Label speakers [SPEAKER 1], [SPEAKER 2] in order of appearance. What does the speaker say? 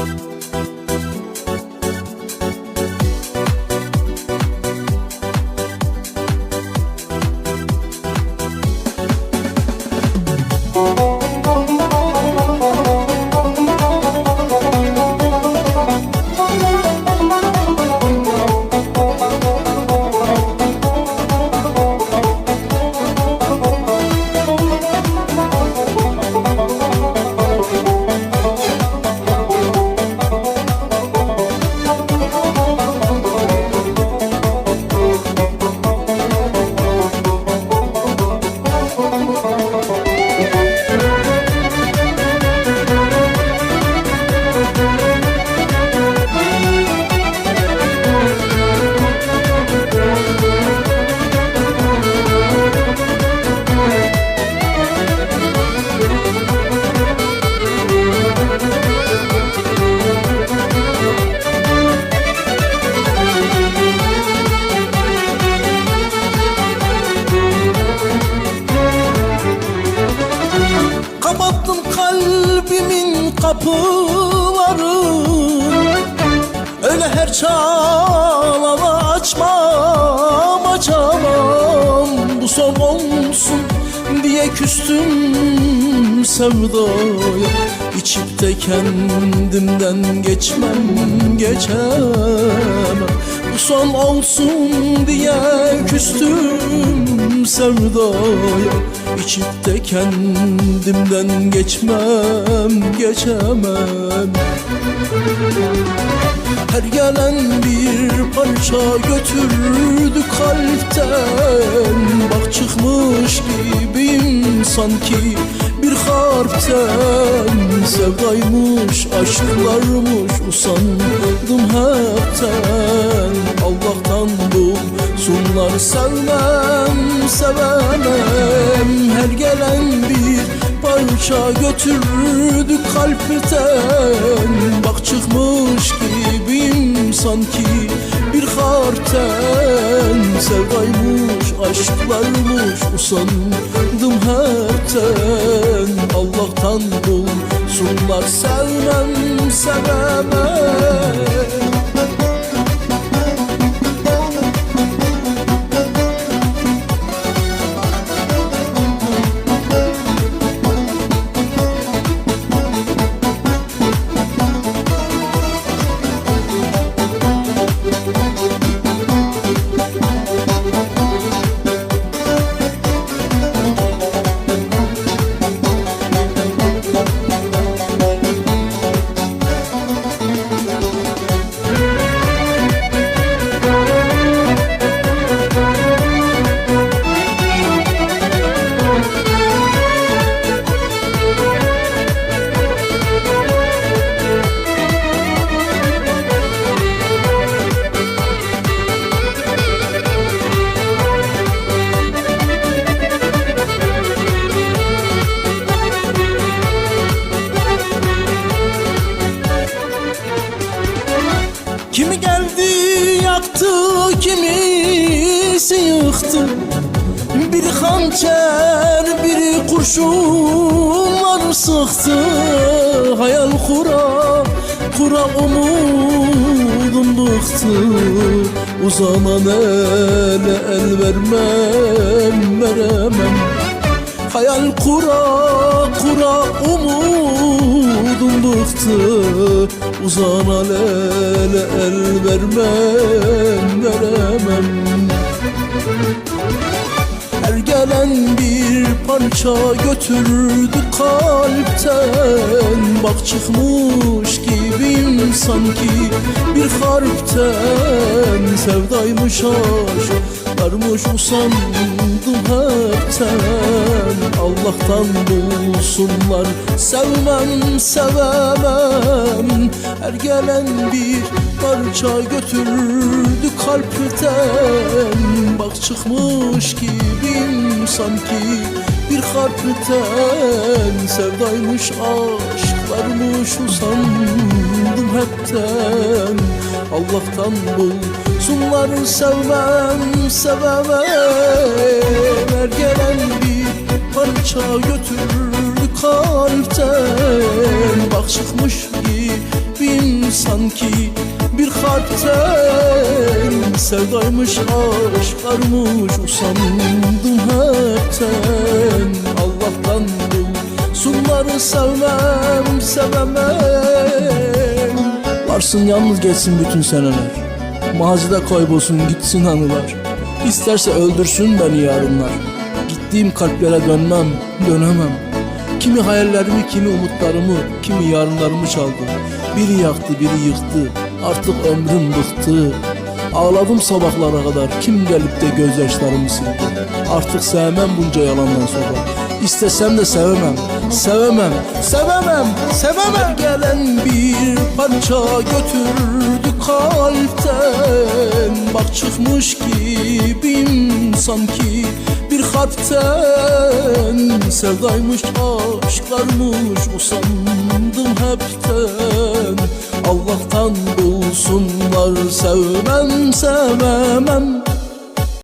[SPEAKER 1] Thank you kalbimin kapıları. Öyle her çalana açmam açamam. Bu son olsun diye küstüm sevdaya. İçip de kendimden geçmem Bu son olsun diye küstüm sevdaya. İçip de kendimden geçmem geçemem. Her gelen bir parça götürdü kalpten. Bak çıkmış gibiyim sanki harpten Sevdaymış, aşklarmış usandım hepten. Allah'tan bulsunlar sevmem, sevemem. Her gelen bir parça götürdü kalpten. Bak çıkmış gibiyim sanki bir harpten Sevdaymış, aşklarmış usandım hepten Allah'tan bulsunlar sevmem, sevemem kimisi yıktı. Bir hançer, biri kurşunlar sıktı? Hayal kura, kura umudum bıktı. Uzanan ele el vermem, veremem. Hayal kura, kura umudum bıktı. Uzanan ele el vermem, veremem her gelen bir parça götürdü kalpten. Bak çıkmış gibiyim sanki bir harpten. Sevdaymış aşklarmış usandım hepten Allah'tan bulsunlar. Sevmem sevemem. Her gelen bir parça götürdü kalpten. Bak çıkmış gibiyim sanki bir harpten Sevdaymış aşklarmış usandım hepten. Allah'tan bulsunlar sevmem sevemem. Her gelen bir parça götürdü kalpten. Bak çıkmış gibiyim sanki bir kalpten. Sevdaymış aşklarmış usandım hepten. Allah'tan bulsunları sevmem sevemem. Varsın yalnız geçsin bütün seneler. Mazide kaybolsun gitsin anılar. İsterse öldürsün beni yarınlar Gittiğim kalplere dönmem dönemem Kimi hayallerimi, kimi umutlarımı, kimi yarınlarımı çaldı. Biri yaktı, biri yıktı. Artık ömrüm bıktı. Ağladım sabahlara kadar. Kim gelip de gözyaşlarımı sildi. Artık sevmem bunca yalandan sonra. İstesem de sevemem, sevemem, sevemem, sevemem. Gelen bir parça götürdü kalpten. Bak çıkmış gibiyim sanki bir harpten Sevdaymış aşklarmış usandım hepten. Allah'tan bulsunlar sevmem sevemem